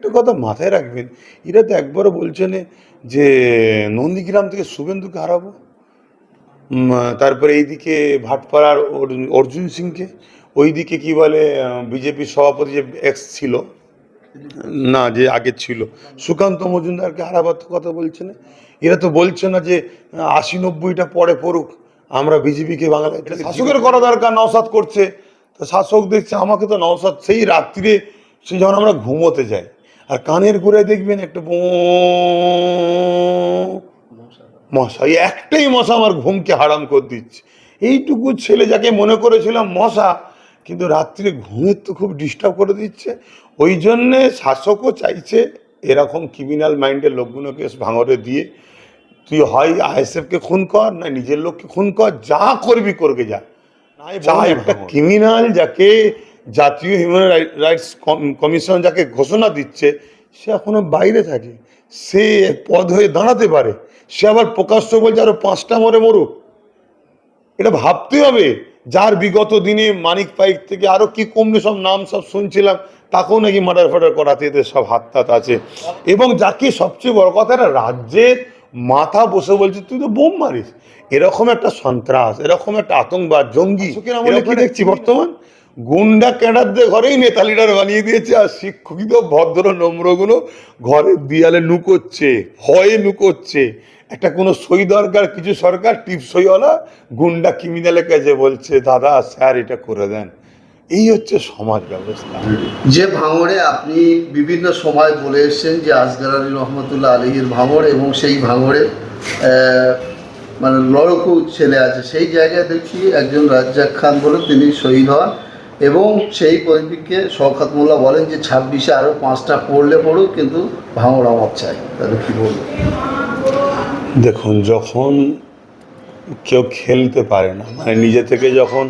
একটা কথা মাথায় রাখবেন। এরা তো একবারও বলছে না যে নন্দীগ্রাম থেকে শুভেন্দুকে হারাবো। তারপরে এইদিকে ভাটপাড়ার অর্জুন- সিংকে। ওইদিকে কি বলে বিজেপির সভাপতি যে এক্স ছিল না যে আগে ছিল সুকান্ত মজুমদারকে হারাবার তো কথা বলছে না। এরা তো বলছে না যে আশি নব্বইটা পরে পড়ুক আমরা বিজেপিকে বাংলায় শাসকের করা দরকার নওসাদ করছে। তো শাসক দেখছে আমাকে তো নওসাদ সেই রাত্রিরে সে যখন আমরা ঘুমোতে যাই আর কানের ঘুরে দেখবেন একটা বো মশা এই একটাই মশা আমার ঘুমকে হারাম করে দিচ্ছে। এইটুকু ছেলে যাকে মনে করেছিলাম মশা কিন্তু রাত্রে ঘুমের তো খুব ডিস্টার্ব করে দিচ্ছে। ওই জন্যে শাসকও চাইছে এরকম ক্রিমিনাল মাইন্ডের লোকগুলোকে ভাঙরে দিয়ে তুই হয় আইএসএফকে খুন কর না নিজের লোককে খুন কর যা করবি করবে যা। যা একটা ক্রিমিনাল যাকে জাতীয় হিউম্যান রাইটস কমিশন যাকে ঘোষণা দিচ্ছে সে এখনও বাইরে থাকে। সে পদ হয়ে দাঁড়াতে পারে। সে আবার প্রকাশ্য বলছে আরও পাঁচটা মরে মরুক। এটা ভাবতে হবে যার বিগত দিনে মানিক পাইক থেকে আরও কি কমবে সব নাম সব শুনছিলাম তাকেও নাকি মার্ডার ফার্ডার করাতে এদের সব হাত তাত আছে। এবং যাকে সবচেয়ে বড় কথা একটা রাজ্যের মাথা বসে বলছে তুই তো বোম মারিস। এরকম একটা সন্ত্রাস এরকম একটা আতঙ্কবাদ জঙ্গি। দেখছি বর্তমান? গুন্ডা ক্যাডারদের ঘরেই নেতা লিডার বানিয়ে দিয়েছে, আর শিক্ষিত ভদ্র নম্রগুলো ঘরের দিয়ালে নুকোচ্ছে ভয়ে নুকোচ্ছে একটা কোনো সই দরকার, কিছু সরকার, টিপ সইওয়ালা গুন্ডা ক্রিমিনালের কাছে বলছে, দাদা, স্যার, এটা করে দেন। এই হচ্ছে সমাজ ব্যবস্থা। যে ভাঙড়ে আপনি বিভিন্ন সময় বলে এসেছেন যে আসগার আলী রহমতুল্লাহ আলীর ভাঙড় এবং সেই ভাঙড়ে মানে লড়কু ছেলে আছে, সেই জায়গায় দেখছি একজন রাজ্জাক খান বলে তিনি শহীদ হন। এবং সেই পরিপ্রেক্ষিতে শওকত মোল্লা বলেন যে ছাব্বিশে আরও পাঁচটা পড়লে পড়ুক, কিন্তু ভাঙড় আমার চাই। তাহলে কী বলব? দেখুন, যখন কেউ খেলতে পারে না মানে নিজে থেকে যখন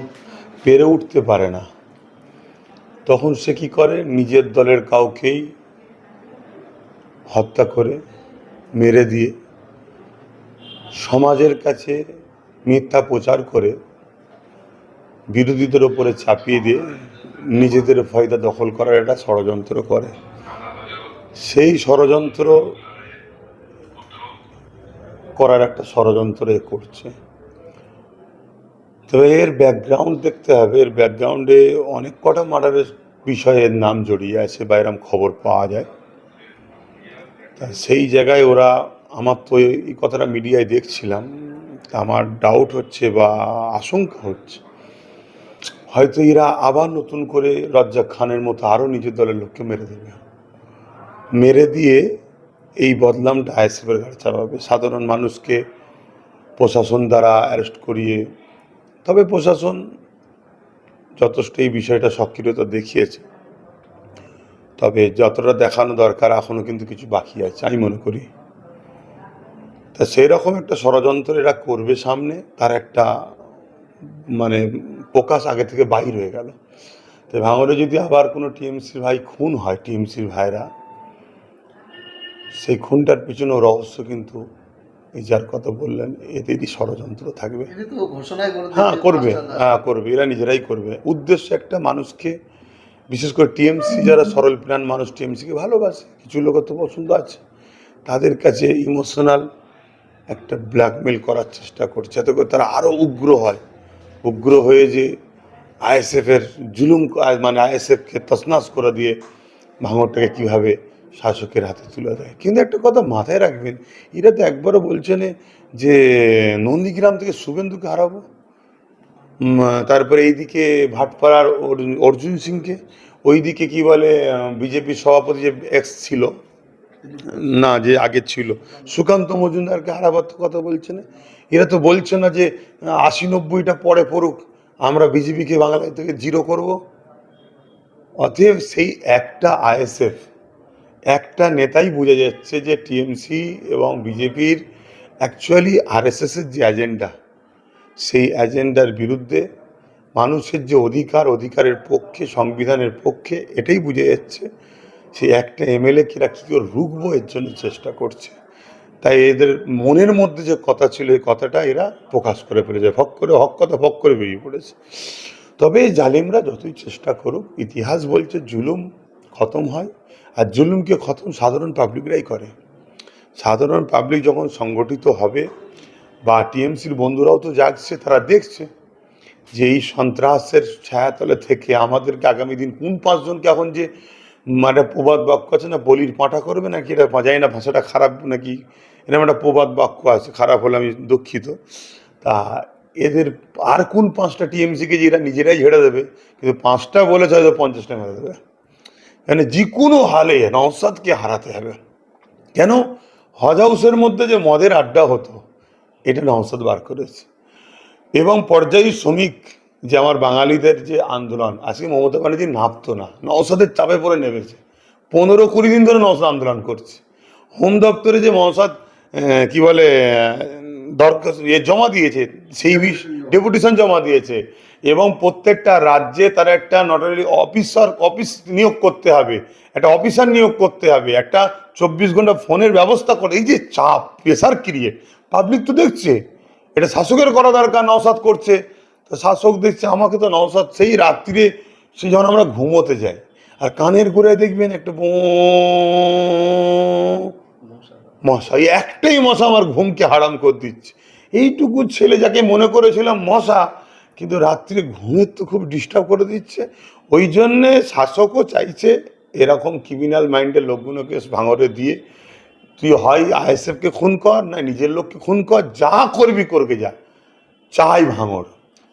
পেরে উঠতে পারে না, তখন সে কি করে? নিজের দলের কাউকেই হত্যা করে, মেরে দিয়ে সমাজের কাছে মিথ্যা প্রচার করে বিরোধীদের ওপরে চাপিয়ে দিয়ে নিজেদের ফয়দা দখল করার একটা ষড়যন্ত্র করে। সেই ষড়যন্ত্র করার একটা ষড়যন্ত্র করছে। তবে এর ব্যাকগ্রাউন্ড দেখতে হবে। এর ব্যাকগ্রাউন্ডে অনেক কটা মার্ডারের বিষয়ে এর নাম জড়িয়ে আছে বা এরম খবর পাওয়া যায়। তা সেই জায়গায় ওরা, আমার তো এই কথাটা মিডিয়ায় দেখছিলাম। আমার ডাউট হচ্ছে বা আশঙ্কা হচ্ছে হয়তো এরা আবার নতুন করে রজ্জাক খানের মতো আরও নিজের দলের লোককে মেরে দেবে। মেরে দিয়ে এই বদনামটা আইএসএফের ঘাড়ে চাপাবে। সাধারণ মানুষকে প্রশাসন দ্বারা অ্যারেস্ট করিয়ে, তবে প্রশাসন যথেষ্ট এই বিষয়টা সক্রিয়তা দেখিয়েছে। তবে যতটা দেখানো দরকার এখনও কিন্তু কিছু বাকি আছে, আমি মনে করি। তা সেই রকম একটা ষড়যন্ত্র এরা করবে সামনে, তার একটা মানে প্রকাশ আগে থেকে বাহির হয়ে গেল। তো ভাঙরে যদি আবার কোনো টিএমসির ভাই খুন হয় টিএমসির ভাইরা সেই খুনটার পিছনে রহস্য কিন্তু এই যার কথা বললেন এদেরই ষড়যন্ত্র থাকবে। হ্যাঁ করবে। হ্যাঁ করবে। এরা নিজেরাই করবে। উদ্দেশ্য একটা মানুষকে বিশেষ করে টিএমসি যারা সরল প্রাণ মানুষ টিএমসিকে ভালোবাসে কিছু লোক তো পছন্দ আছে তাদের কাছে ইমোশনাল একটা ব্ল্যাকমেল করার চেষ্টা করছে। যাতে করে তারা আরও উগ্র হয়। উগ্র হয়ে যে আইএসএফের জুলুম মানে আইএসএফকে তসনাস করে দিয়ে ভাঙরটাকে কীভাবে শাসকের হাতে তুলে দেয়। কিন্তু একটা কথা মাথায় রাখবেন, এরা তো একবারও বলছে না যে নন্দীগ্রাম থেকে শুভেন্দুকে হারাবো। তারপরে এইদিকে ভাটপাড়ার অর্জুন সিংকে, ওইদিকে কি বলে বিজেপির সভাপতি যে এক্স ছিল না, যে আগে ছিল। সুকান্ত মজুমদারকে হারাবার তো কথা বলছে না। এরা তো বলছে না যে, আশি নব্বইটা পরে পড়ুক, আমরা বিজেপিকে বাংলায় থেকে জিরো করব। অতএব সেই একটা আইএসএফ, একটা নেতাই বোঝা যাচ্ছে যে টিএমসি এবং বিজেপির অ্যাকচুয়ালি আরএসএসের যে এজেন্ডা সেই এজেন্ডার বিরুদ্ধে মানুষের যে অধিকার, অধিকারের পক্ষে, সংবিধানের পক্ষে, এটাই বুঝে যাচ্ছে। সেই একটা এমএলএ কিরা কী করে রুখবো, এর জন্য চেষ্টা করছে। তাই এদের মনের মধ্যে যে কথা ছিল, এই কথাটা এরা প্রকাশ করে ফেলেছে। ফক করে, হক কথা ফক করে বেরিয়ে পড়েছে। তবে এই জালিমরা যতই চেষ্টা করুক, ইতিহাস বলছে জুলুম খতম হয়। আর জুলুমকে খতম সাধারণ পাবলিকরাই করে। সাধারণ পাবলিক যখন সংগঠিত হবে বা টিএমসির বন্ধুরাও তো জাগছে, তারা দেখছে যে এই সন্ত্রাসের ছায়াতলে থেকে আমাদেরকে আগামী দিন কোন পাঁচজনকে এখন যে মানে প্রবাদ বাক্য আছে না, বলির পাঁঠা করবে নাকি? এটা জানি না, ভাষাটা খারাপ নাকি? এরকম একটা প্রবাদ বাক্য আছে, খারাপ হলে আমি দুঃখিত। তা এদের আর কোন পাঁচটা টিএমসিকে যে এরা নিজেরাই ঝেড়ে দেবে? কিন্তু পাঁচটা বলেছে হয়তো পঞ্চাশটা মেরে দেবে। মানে যে কোনো হালে নওসাদকে হারাতে হবে। কেন? হজ হাউসের মধ্যে যে মদের আড্ডা হতো, এটা নওসাদ বার করেছে। এবং পর্যায়ী শ্রমিক যে আমার বাঙালিদের যে আন্দোলন আজকে মমতা ব্যানার্জি নামতো না নওসাদের চাপে পড়ে নেমেছে। পনেরো কুড়ি দিন ধরে নওসাদ আন্দোলন করছে। হোম দপ্তরে যে মওসাদ আহ, কি বলে দরখাস্ত ইয়ে জমা দিয়েছে সেই বিষ ডেপুটেশন জমা দিয়েছে এবং প্রত্যেকটা রাজ্যে তারা একটা নট অনলি অফিসার অফিস নিয়োগ করতে হবে একটা অফিসার নিয়োগ করতে হবে একটা চব্বিশ ঘণ্টা ফোনের ব্যবস্থা করে। এই যে চাপ প্রেশার ক্রিয়েট পাবলিক তো দেখছে এটা শাসকের করা দরকার নওসাদ করছে। তো শাসক দেখছে, আমাকে তো নওসাদ সেই রাত্রিরে, সে যখন আমরা ঘুমোতে যাই, আর কানের গোড়ায় দেখবেন একটা মশা, এই একটাই মশা আমার ঘুমকে হারাম করে দিচ্ছে। এইটুকু ছেলে যাকে মনে করেছিলাম মশা, কিন্তু রাত্রে ঘুমের তো খুব ডিস্টার্ব করে দিচ্ছে। ওই জন্যে শাসকও চাইছে এরকম ক্রিমিনাল মাইন্ডের লোকগুলোকে ভাঙরে দিয়ে, তুই হয় আইএসএফকে খুন কর, না নিজের লোককে খুন কর, যা করবি করবে যা, চাই ভাঙর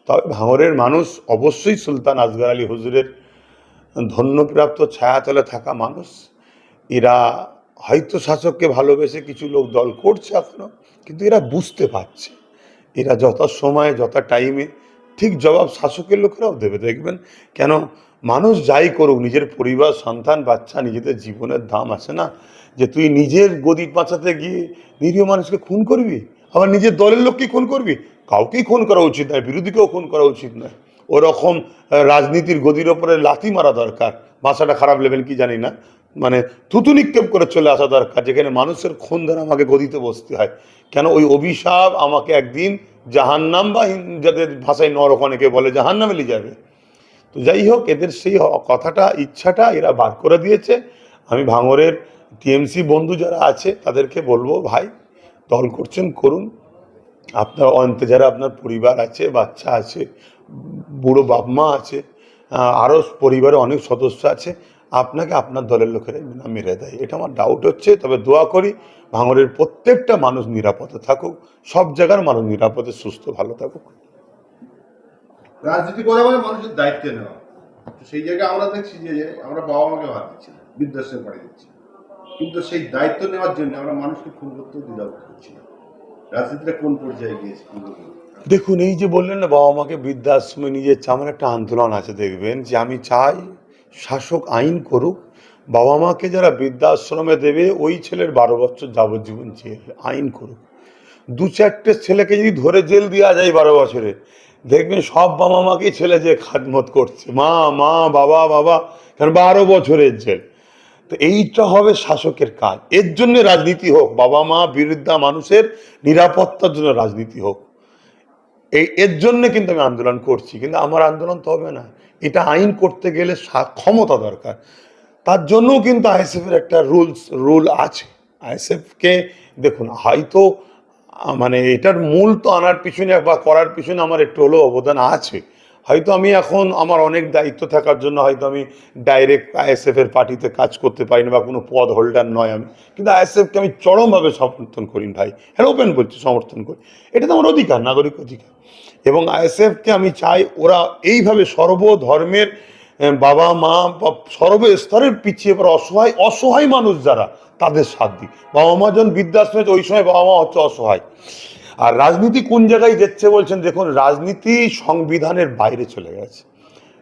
তবে ভাঙরের মানুষ অবশ্যই সুলতান আসগর আলী হুজুরের ধন্যপ্রাপ্ত ছায়াতলে থাকা মানুষ। এরা হয়তো শাসককে ভালোবেসে কিছু লোক দল করছে এখনও কিন্তু এরা বুঝতে পারছে। এরা যত সময়ে, যত টাইমে ঠিক জবাব শাসকের লোকেরাও দেবে। দেখবেন কেন মানুষ যাই করুক, নিজের পরিবার, সন্তান, বাচ্চা, নিজেদের জীবনের দাম আছে না? যে তুই নিজের গদি বাঁচাতে গিয়ে নিরীহ মানুষকে খুন করবি? আবার নিজের দলের লোককে খুন করবি? কাউকেই খুন করা উচিত নয়, বিরোধীকেও খুন করা উচিত নয়। ওরকম রাজনীতির গদির ওপরে লাথি মারা দরকার। ভাষাটা খারাপ লেভেল কি জানি না। মানে থুতু নিক্ষেপ করে চলে আসা দরকার, যেখানে মানুষের খুন ধরে আমাকে গদিতে বসতে হয়। কেন ওই অভিশাপ আমাকে একদিন জাহান্নাম বা যাদের ভাষায় নরক অনেকে বলে, জাহান্নামে নিয়ে যাবে। তো যাই হোক, এদের সেই কথাটা, ইচ্ছাটা এরা বার করে দিয়েছে। আমি ভাঙরের টিএমসি বন্ধু যারা আছে, তাদেরকে বলব, ভাই, দল করছেন, করুন। আপনার অন্তে যারা আপনার পরিবার আছে, বাচ্চা আছে, বুড়ো বাপ মা আছে আরও পরিবারে অনেক সদস্য আছে, আপনাকে আপনার দলের লোকেরা মেরে দেয়। এটা আমার ডাউট হচ্ছে, তবে দোয়া করি ভাঙরের প্রত্যেকটা মানুষ নিরাপদে থাকুক, সব জায়গার মানুষ নিরাপদে, সুস্থ, ভালো থাকুক। রাজনীতি করা মানে মানুষের দায়িত্ব নেওয়া। সেই জায়গায় আমরা দেখছি যে আমরা বাবা মাকে ভাত দিচ্ছি দিচ্ছি। কিন্তু সেই দায়িত্ব নেওয়ার জন্য আমরা মানুষকে খুন করতেও দ্বিধাবোধ করছি না। দেখুন, এই যে বললেন না, বাবা মাকে বৃদ্ধাশ্রমে নিয়ে যাচ্ছে আমার একটা আন্দোলন আছে, দেখবেন, যে আমি চাই শাসক আইন করুক, বাবা মাকে যারা বৃদ্ধাশ্রমে দেবে, ওই ছেলের বারো বছর যাবজ্জীবন জেল, আইন করুক। দু চারটে ছেলেকে যদি ধরে জেল দেওয়া যায় বারো বছরে, দেখবেন সব বাবা মাকেই ছেলে যে খাদমত করছে। মা মা, বাবা বাবা, কারণ বারো বছরের জেল। তো এইটা হবে শাসকের কাজ। এর জন্য রাজনীতি হোক, বাবা মা বিরুদ্ধা মানুষের নিরাপত্তার জন্য রাজনীতি হোক। এই, এর জন্য কিন্তু আমি আন্দোলন করছি, কিন্তু আমার আন্দোলন তো হবে না। এটা আইন করতে গেলে ক্ষমতা দরকার। তার জন্যও কিন্তু আইএসএফের একটা রুলস, রুল আছে। আইএসএফকে, দেখুন, হয়তো মানে এটার মূল তো আনার পিছনে বা করার পিছনে আমার একটু হলেও অবদান আছে। হয়তো আমি এখন আমার অনেক দায়িত্ব থাকার জন্য হয়তো আমি ডাইরেক্ট আইএসএফ এর পার্টিতে কাজ করতে পারি না বা কোনো পদ হোল্ডার নয় আমি। কিন্তু আইএসএফকে আমি চরমভাবে সমর্থন করি ভাই। হ্যাঁ ওপেন বলছি, সমর্থন করি। এটা তো আমার অধিকার, নাগরিক অধিকার। এবং আইএসএফকে আমি চাই ওরা এইভাবে সর্বধর্মের বাবা, মা বা সর্বস্তরের পিছিয়ে পড়া অসহায় অসহায় মানুষ যারা, তাদের সাথ দিক। বাবা মা যখন বৃদ্ধাশ্রমে ওই সময় বাবা মা হচ্ছে অসহায়। আর রাজনীতি কোন জায়গায় যাচ্ছে বলছেন? দেখুন, রাজনীতি সংবিধানের বাইরে চলে গেছে।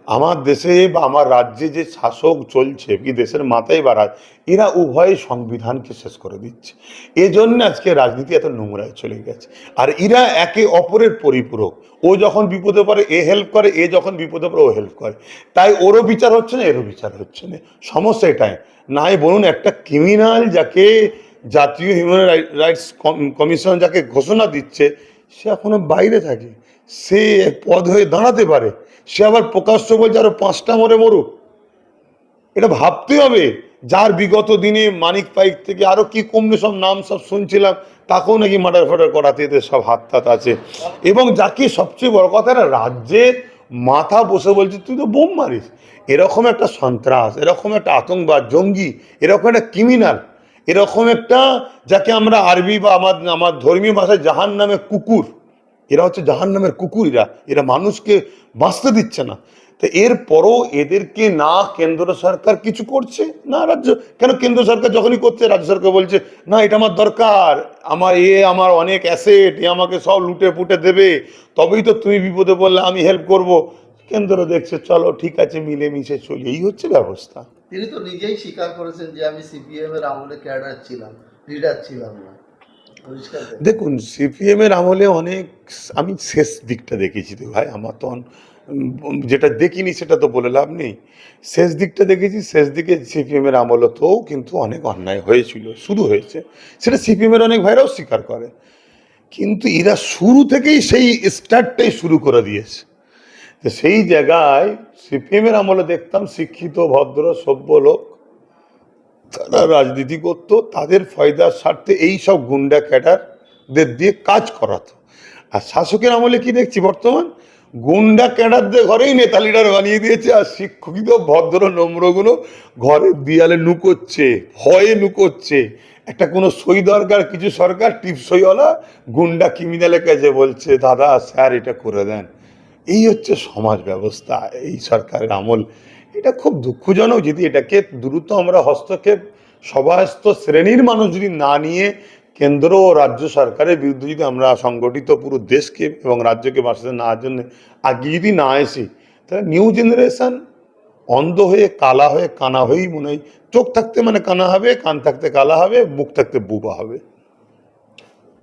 আমার দেশে বা আমার রাজ্যে যে শাসক চলছে, কি দেশের মাথায় বাড়ায়, এরা উভয় সংবিধানকে শেষ করে দিচ্ছে। এজন্য আজকে রাজনীতি এত নোংরায় চলে গেছে। আর এরা একে অপরের পরিপূরক। ও যখন বিপদে পড়ে, এ হেল্প করে, এ যখন বিপদে পড়ে, ও হেল্প করে। তাই ওরও বিচার হচ্ছে না, এরও বিচার হচ্ছে না। সমস্যা এটাই। নাই বলুন, একটা ক্রিমিনাল যাকে জাতীয় হিউম্যান রাইটস কমিশন যাকে ঘোষণা দিচ্ছে, সে এখনও বাইরে থাকে। সে পদ হয়ে দাঁড়াতে পারে। সে আবার প্রকাশ্য বলছে আরও পাঁচটা মরে মরুক। এটা ভাবতে হবে, যার বিগত দিনে মানিক পাইক থেকে আরও কি কমলে সব নাম সব শুনছিলাম, তাকেও নাকি মার্ডার ফার্ডার করাতে এদের সব হাত তাত আছে। এবং যাকে সবচেয়ে বড় কথা না রাজ্যের মাথা বসে বলছে, তুই তো বোম মারিস। এরকম একটা সন্ত্রাস, এরকম একটা আতঙ্কবাদ, জঙ্গি, এরকম একটা ক্রিমিনাল এরকম একটা যাকে আমরা আরবি বা আমার আমার ধর্মীয় ভাষায় জাহান নামে কুকুর, এরা হচ্ছে জাহান নামের কুকুর এরা এরা মানুষকে বাঁচতে দিচ্ছে না। তো এরপরও এদেরকে না কেন্দ্র সরকার কিছু করছে, না রাজ্য, কেন কেন্দ্র সরকার যখনই করছে, রাজ্য সরকার বলছে, না, এটা আমার দরকার, আমার এ, আমার অনেক অ্যাসেট এ আমাকে সব লুটে পুটে দেবে, তবেই তো তুমি বিপদে বললে আমি হেল্প করব। কেন্দ্র দেখছে, চলো, ঠিক আছে, মিলেমিশে চলি। এই হচ্ছে ব্যবস্থা। তিনি তো নিজেই স্বীকার করেছেন যে আমি সিপিএম এর আমলে ক্যাডার ছিলাম, লিডার ছিলাম না। দেখুন, সিপিএম এর আমলে অনেক আমি শেষ দিকটা দেখেছি তো ভাই, আমার তো যেটা দেখিনি সেটা তো বলে লাভ নেই। শেষ দিকটা দেখেছি, শেষ দিকে সিপিএম এর আমলতেও কিন্তু অনেক অন্যায় হয়েছিল, শুরু হয়েছে। সেটা সিপিএম এর অনেক ভাইরাও স্বীকার করে। কিন্তু এরা শুরু থেকেই সেই স্টার্টটাই শুরু করে দিয়েছে। তো সেই জায়গায় সিপিএম এর আমলে দেখতাম শিক্ষিত, ভদ্র, সভ্য লোক। তারা রাজনীতি করত, তাদের ফয়দার স্বার্থে এই সব গুন্ডা ক্যাডারদের দিয়ে কাজ করাতো। আর শাসকের আমলে কি দেখছি বর্তমান? গুন্ডা ক্যাডারদের ঘরেই নেতা লিডার বানিয়ে দিয়েছে, আর শিক্ষিত, ভদ্র নম্রগুলো ঘরের দিয়ালে নুকোচ্ছে, ভয়ে নুকোচ্ছে। একটা কোনো সই দরকার, কিছু সরকার টিপ সইওয়ালা গুন্ডা ক্রিমিনালের কাছে বলছে, দাদা, স্যার, এটা করে দেন। এই হচ্ছে সমাজ ব্যবস্থা, এই সরকারের আমল। এটা খুব দুঃখজনক যদি এটাকে দ্রুত আমরা হস্তক্ষেপ সবাস্ত শ্রেণির মানুষ যদি না নিয়ে কেন্দ্র ও রাজ্য সরকারের বিরুদ্ধে যদি আমরা সংগঠিত পুরো দেশকে এবং রাজ্যকে বাঁচাতে নেওয়ার জন্য আগে যদি না আসি, তাহলে নিউ জেনারেশান অন্ধ হয়ে কালা হয়ে কানা হয়েই মনে হয়, চোখ থাকতে মানে কানা হবে, কান থাকতে কালা হবে, মুখ থাকতে বুবা হবে।